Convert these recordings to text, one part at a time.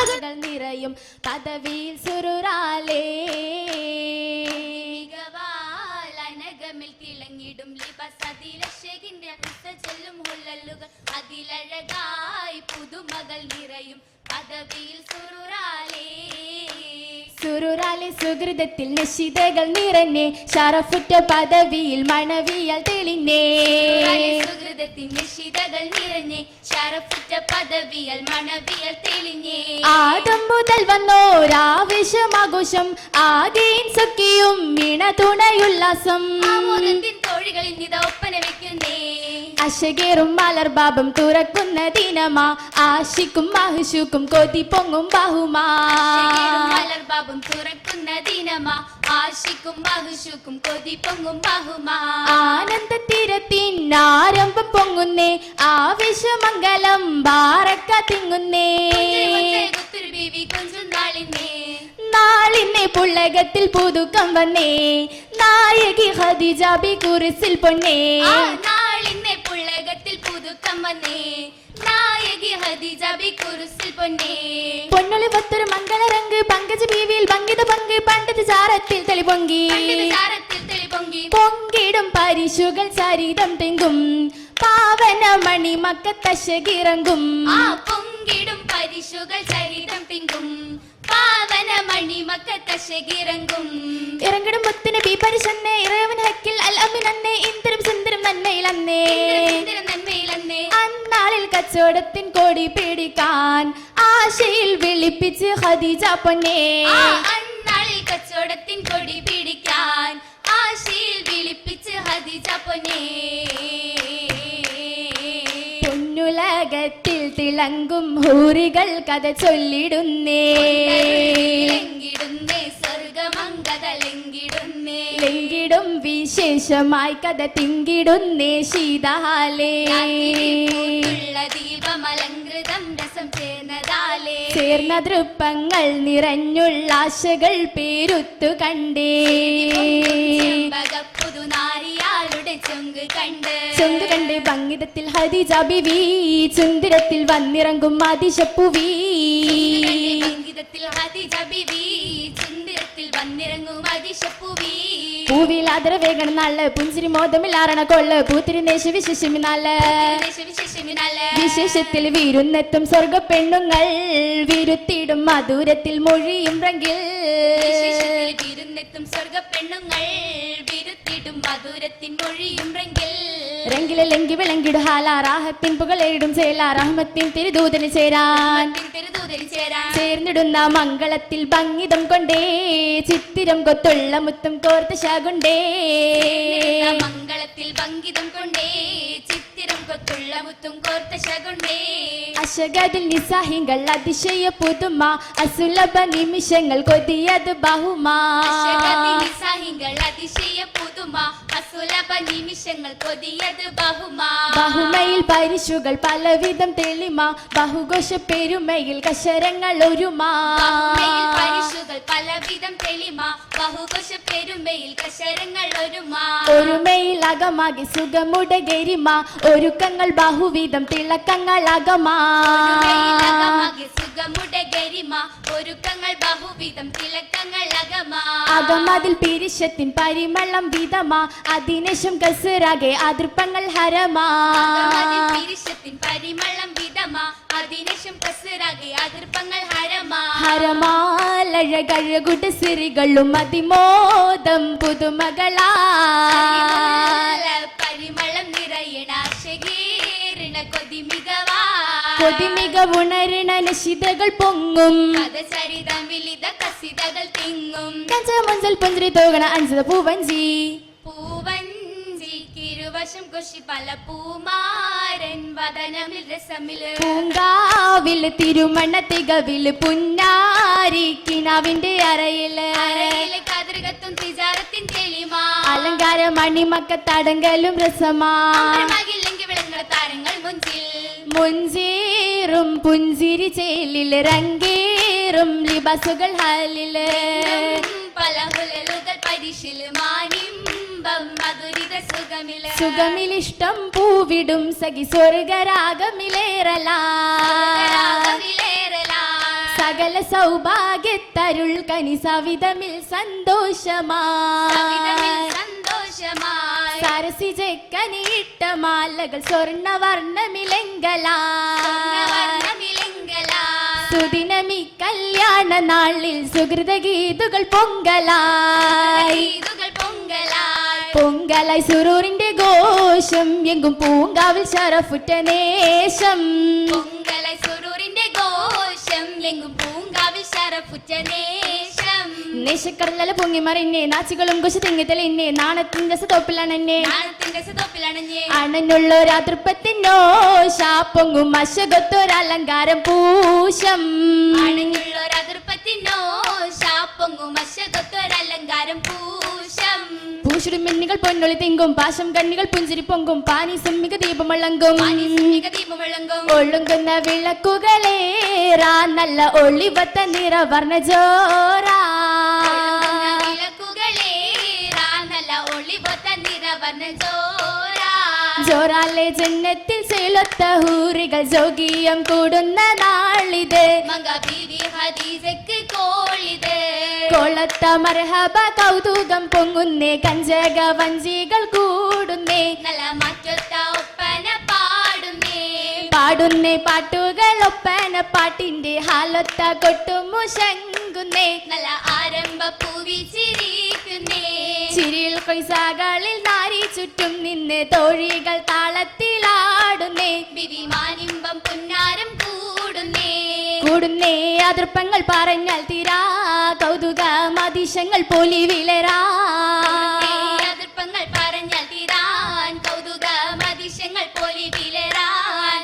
മകൾ നിറയും പദവിയിൽ സുരുറാലേ അനഗമിൽ തിളങ്ങിടും ലിബസതിലശകിന്റെ ചെല്ലും ഹുള്ളലുകൾ അതിലഴകായി പുതുമകൾ നിറയും പദവിയിൽ സുറുറാലേ സുരുറാലെ സുഹൃതത്തിൽ നിശിതകൾ നിറഞ്ഞേ. ഷറഫുറ്റ പദവിയിൽ മണവിയാൽ തെളിഞ്ഞേ. സുഹൃതത്തിൻ നിശിതകൾ നിറഞ്ഞേ ശരഫുറ്റ പദവിയൽ മണവിയൽ തെളിഞ്ഞേ. ആദം മുതൽ വന്നോരാവശ്യമാഘോഷം ആദ്യം സഖിയും വീണ തുണയുല്ലാസം തോഴികളിൽ നിത ഒപ്പന വെക്കുന്നേ. അശകേറും മലർബാബം തുറക്കുന്ന ദിനമാ. ആശിക്കും മഹിഷുക്കും കൊതി പൊങ്ങും ബഹുമാ. മലർബാബും തുറക്കുന്ന ദിനമാ. ആശിക്കും മഹിഷുക്കും കൊതി പൊങ്ങും ബഹുമാ. ആനന്ദ തീരത്തിൻ ആരംഭം പൊങ്ങുന്നേ. ആവേശമംഗലം ബാറക്ക തിങ്ങുന്നേ. നാളിന്നേ. പുള്ളകത്തിൽ പുതുക്കം വന്നേ. നായകി ഹദിജാബി കുറിസിൽ പൊന്നേ. പുതുക്കം നായകി ഹദീജ ബി കുറുസിൽ പൊന്നേ. പൊന്നൊളി പത്തൊരു മംഗളരങ്ക് പങ്കജ ബീവിയിൽ പങ്കിത പങ്ക് പണ്ടത് ചാരത്തിൽ തെളി പൊങ്കി. പണ്ടത് ചാരത്തിൽ തെളി പൊങ്കി. പൊങ്കിടും പരിശുകൾ ചരിതം തെങ്കും. പാവന മണി മക്കത്തശകിറങ്ങും ആ പൊങ്കിടും പരിശുകൾ ചരിതം പിങ്കും. പാവന മണി മക്കത്തശകിറങ്ങും ഇറങ്ങിടും മുത്തിന് ബി പരിശന്നെ ഇറവൻ ഹക്കിൽ അൽ അമിനന്നെ ഇന്ദ്രം സുന്ദരം നന്മയിലന്നേ അന്നാളിൽ കച്ചവടത്തിൻ കൊടി പിടിക്കാൻ ആശയിൽ വിളിപ്പിച്ച് ഹദീജ പൊന്നേ. അന്നാളിൽ കച്ചവടത്തിൻ കൊടി പിടിക്കാൻ ആശയിൽ വിളിപ്പിച്ച് ഹദീജ പൊന്നേ. തിളങ്കും ഹൂറികൾ കഥ ചൊല്ലിടുന്നേ. ലംഘിടുന്നേ സ്വർഗമംഗതലെങ്കിടുന്നേ ലെങ്കിടും വിശേഷമായി കഥ തിങ്കിടുന്നേ ശീതഹാലേ. ദീപമലങ്കൃതം രസം ചേർന്നതാലേ. ചേർന്ന ദൃപ്പങ്ങൾ നിറഞ്ഞുള്ള ആശകൾ പേരുത്തു കണ്ടേ. പുതുനാരിയാളുടെ ചൊങ്ക് കണ്ട്. ഭംഗിതത്തിൽ ഹരിജ ബിവി ചുന്ദിരത്തിൽ വന്നിറങ്ങും മതിശപ്പുവി അതിശപ്പുവി പൂവിലാതര വേഗണം നല്ല പുഞ്ചിരി മോദമില്ലാറണ കൊള്ള. പൂത്തിരുന്നേശ വിശേഷമി നല്ല വിശേഷത്തിൽ വീരുന്നെത്തും സ്വർഗ പെണ്ണുങ്ങൾ വിരുത്തിടും മധുരത്തിൽ മൊഴിയും റങ്കിൽ വിരുന്നെത്തും സ്വർഗ പെണ്ണുങ്ങൾ മധുരത്തിൻ മൊഴിയും റെങ്കിൽ റെങ്കിലെ ലെങ്കി വിളങ്കിടു ഹാലാറാഹത്തിൻ പുകളേടും ചേലാറഹമത്തിൻ തിരുദൂതന് ചേരാൻ. തിരുതൂതരി ചേരാൻ ചേർന്നിടുന്ന മംഗളത്തിൽ ഭംഗിതം കൊണ്ടേ ചിത്തിരം കൊത്തുള്ള മുത്തം കോർത്ത് ശാകുണ്ടേ. മംഗളത്തിൽ ഭംഗിതം കൊണ്ടേ കൊത്തുള്ള മുത്തും കോർത്ത ശകുണ്ടേ. അശകതിൽ നിസ്സാഹിങ്ങൾ അതിശയ പുതുമ അസുലഭ നിമിഷങ്ങൾ കൊതിയത് ബഹുമാ. നിസ്സാഹികൾ അതിശയ പുതുമ അസുലഭ നിമിഷങ്ങൾ കൊതിയത് ബഹുമാ. ബഹുമയിൽ പരിശുകൾ പലവിധം തെളിമ. ബഹുഘോഷ പെരുമയിൽ കശരങ്ങൾ ഒരുമാ. പരിശുകൾ പലവിധം തെളിമ. ബഹുഘോഷ പെരുമയിൽ കശരങ്ങൾ ഒരുമാ. ഒരുമയിൽ അകമാകി സുഖമുട ഗരിമ ഒരുക്കങ്ങൾ ബഹുവിധം തിളക്കങ്ങൾ അകമാ ഗരിമ ഒരുക്കങ്ങൾ ബഹുവിധം തിലക്കങ്ങൾ അകമാ. അകമതിൽ പിരിശത്തിൻ പരിമളം വിധമാ അതിനശം കസുരാകെ അതിർപ്പങ്ങൾ ഹരമാ. പിരിശത്തിൻ പരിമളം വിധമാ അതിനശം കസറാകെ അതിർപ്പങ്ങൾ ഹരമാ. ഹരമാലഴകഴകുട സിറികളും അതിമോദം പുതുമകളാ. പരിമളം നിറയണ ശകീരണ കൊതി മികവാ കൊതിമിക ഉണരണ നിശിതകൾ പൊങ്ങും. കസിതകൾ തിങ്ങും. പുഞ്ചിരി തോകണ അഞ്ചത പൂവഞ്ചി. പൂവഞ്ചി കിരുവശം കൊശി പല പൂമാരൻ വദനമിൽ രസമിൽ പൂങ്കാവിൽ തിരുമണ തികവിൽ പുന്നാരി കിനാവിന്റെ അറയിൽ അരയിൽ കതിർകത്തും തിജാരത്തിൻ തെളിമാ. അലങ്കാര മണിമക്ക തടങ്കലും രസമാ. മുഞ്ചേറും പുഞ്ചിരി ചേലിൽ രംഗേറും ലിബസുകൾ ഹാലിൽ. പല പരിശിൽ പരിശിൽ മാനിമ്പം മധുരിത സുഖമിൽ. സുഖമിലിഷ്ടം പൂവിടും സഖി സ്വർഗരാഗമിലേറലാ. രാഗമിലേറലാ. സകല സൗഭാഗ്യത്തരുൾ കനി സവിതമിൽ സന്തോഷമാ. സന്തോഷമായി സന്തോഷമായി സരസിജക്കനിയിട്ട മാലകൾ സ്വർണവർണമിലെങ്കലായി വർണമിലെങ്കലായി സുദിനമി കല്യാണ നാളിൽ പൊങ്കലായി ഗീതുകൾ പൊങ്കലായി പൊങ്കലായി സുറൂറിന്റെ ഘോഷം എങ്കും പൂങ്കാവിൽ ശരഫുറ്റ നേശം. പൊങ്കലായി സുരൂറിന്റെ ഘോഷം എങ്കും പൂങ്കാവിൽ ശരഫുറ്റ നേശം നേശക്കടലല പൊങ്ങി മറിഞ്ഞേ. നാച്ചികളും കുശ തിങ്ങി തെളിഞ്ഞേ. നാണത്തിന്റെ സതോപ്പിലണഞ്ഞേ അണനുള്ള അണഞ്ഞുള്ളൊരാതൃപ്പത്തിനോ ശാപ്പൊങ്ങും അശകത്തൊരലങ്കാരം പൂശം. ആണുള്ളൊരതിർപ്പത്തിനോ ശാപ്പൊങ്ങും അശകത്തൊരലങ്കാരം പൂശം പൂശുടുമിന്നികൾ പൊന്നൊളി തിങ്കും പാശം കണ്ണികൾ പുഞ്ചിരി പൊങ്കും പാനി സമ്മിക ദീപമളങ്കും പാനിസമിക ദീപമുഴങ്ങും ഒഴുകുന്ന വിളക്കുകളേറാ നല്ല ഒളിവത്ത നിറവർണ്ണ ജോറാ വിളക്കുകളേ നല്ല ഒളിവത്ത നിറവർണ്ണ ചോരാ ജോറാലെ ജന്നത്തിൽ ചെലുത്ത ഹൂറികൾ ജോഗിയം കൂടുന്ന നാളിത് മങ്ക ബീവി ഹദീജക്ക് കോളിത് കൊളത്ത മർഹബ കൗതുകം പൊങ്ങുന്നേ കഞ്ചക വഞ്ചികൾ കൂടുന്നേ. നല്ല മറ്റൊത്ത ഒപ്പന പാടുന്നേ. പാടുന്നേ പാട്ടുകൾ ഒപ്പന പാട്ടിന്റെ ഹാലൊത്ത കൊട്ടുമു ശങ്കുന്നേ നല്ല ആരംഭ പൂവി ചിരിക്കുന്നേ. ചിരിയിൽ കൊയ്സാകളിൽ നാരി ചുറ്റും നിന്ന് തോഴികൾ താളത്തിലാടുന്നേ. ബിവി മാനിമ്പം പുന്നാരം കൂടുന്നേ കൂടുന്നേ അതിർപ്പങ്ങൾ പറഞ്ഞാൽ തീരാ. കൗതുക മതിശങ്ങൾ പൊലി വിലരാ അതിർപ്പങ്ങൾ പറഞ്ഞാൽ തീരാൻ. കൗതുക മതിശങ്ങൾ പോലി വിലരാ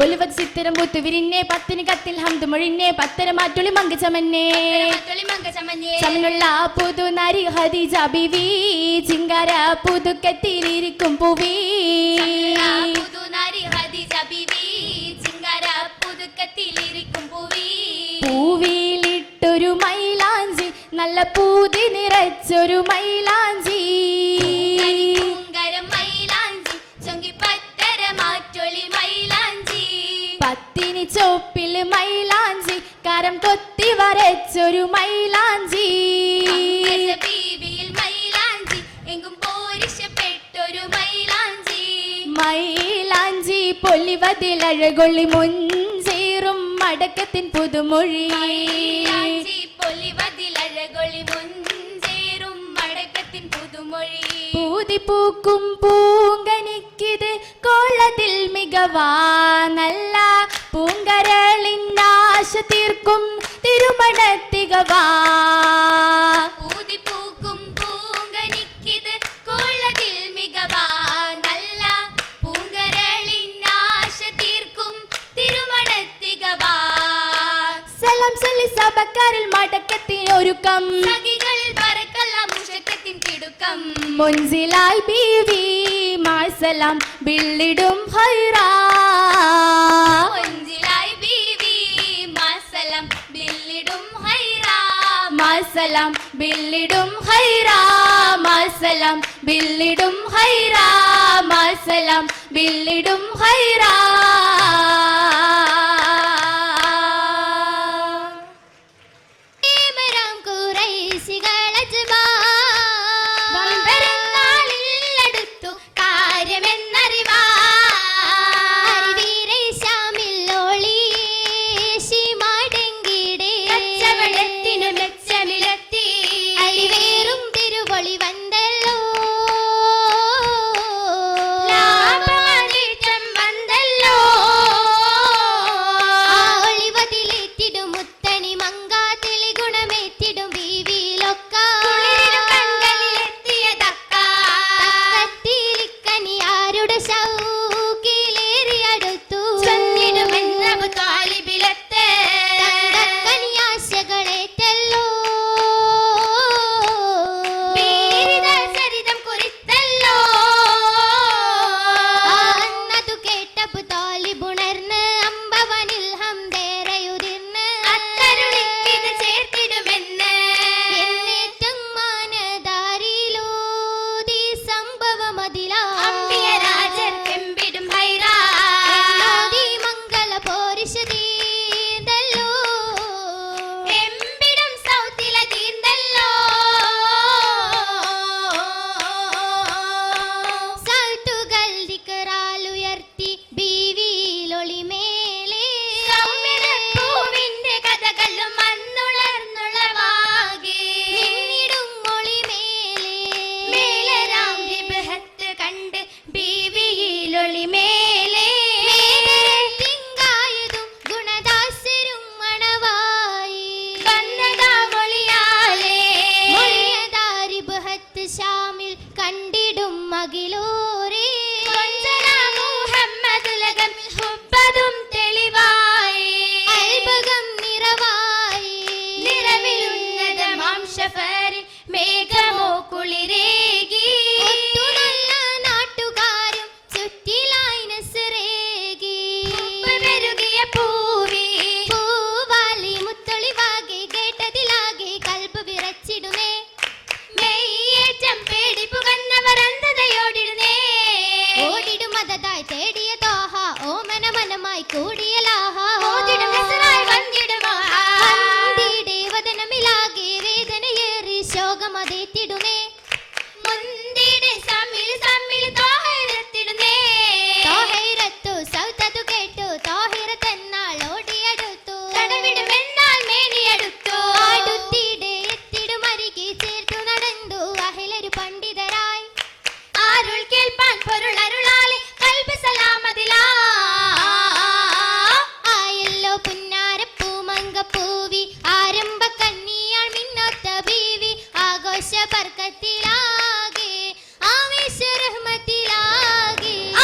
പുലിവത് ചിത്തിരം പൂത്തു വിരിഞ്ഞേ പത്തിന് കത്തിൽ ഹംദ് മൊഴിഞ്ഞേ പത്തര മാറ്റുളി മങ്ക് ചമന്നേ. മറ്റൊളി മങ്ക ചമഞ്ഞേ ചമനുള്ള പുതു നരി ഹദിജ ബിവി. ചിങ്കാര പുതുക്കത്തിലിരിക്കും പുവി. പൂവിലിട്ടൊരു മൈലാഞ്ചി നല്ല പൂതി നിറച്ചൊരു മൈലാഞ്ചി. പത്തിനി ചോപ്പിൽ മൈലാഞ്ചി കരം കൊത്തി വരച്ചൊരു മൈലാഞ്ചി മൈലാഞ്ചി പൊലിവതിലഴകൊള്ളി മുൻചേറും മടക്കത്തിൻ പുതുമൊഴി. പൂതി പൂക്കും പൂങ്കനിക്കിത് കോളത്തിൽ മികവാനല്ല പൂങ്കരളിൻ നാശ തീർക്കും തിരുമണത്തികവാ. സലാം സല്ലി സഭക്കാരിൽ മടക്കത്തിനൊരുക്കം സഖികളിൽ പറക്കല്ല മുഷക്കത്തിൻ തിടുക്കം. മുൻസിലായി ബീവി മാസലാം ബില്ലിടും ഹൈറാ. കൊഞ്ചിലായി ബീവി മാസലം ബില്ലിടും ഹൈറാ. മാസലം ബില്ലിടും ഹൈറാ. മാസലം ബില്ലിടും ഹൈറാ. മാസലം ബില്ലിടും ഹൈറാ. ഷഫറിൽ മേഘമോ കുളിരേകി. നാട്ടുകാരും ചുറ്റിലായി നസറേകി പെരുകിയ പൂവി. പൂവാലി മുത്തൊളിവാകെ കേട്ടതിലാകെ കൽപ്പ് വിറച്ചിടുമേ മെയ്യേറ്റം പേടിപ്പുകന്നവർ അന്ധതയോടിടുന്നേ. ഓടിടും മതതായി തേടിയ തോഹ ഓമന മനമായി കൂടിയ ലാഹ.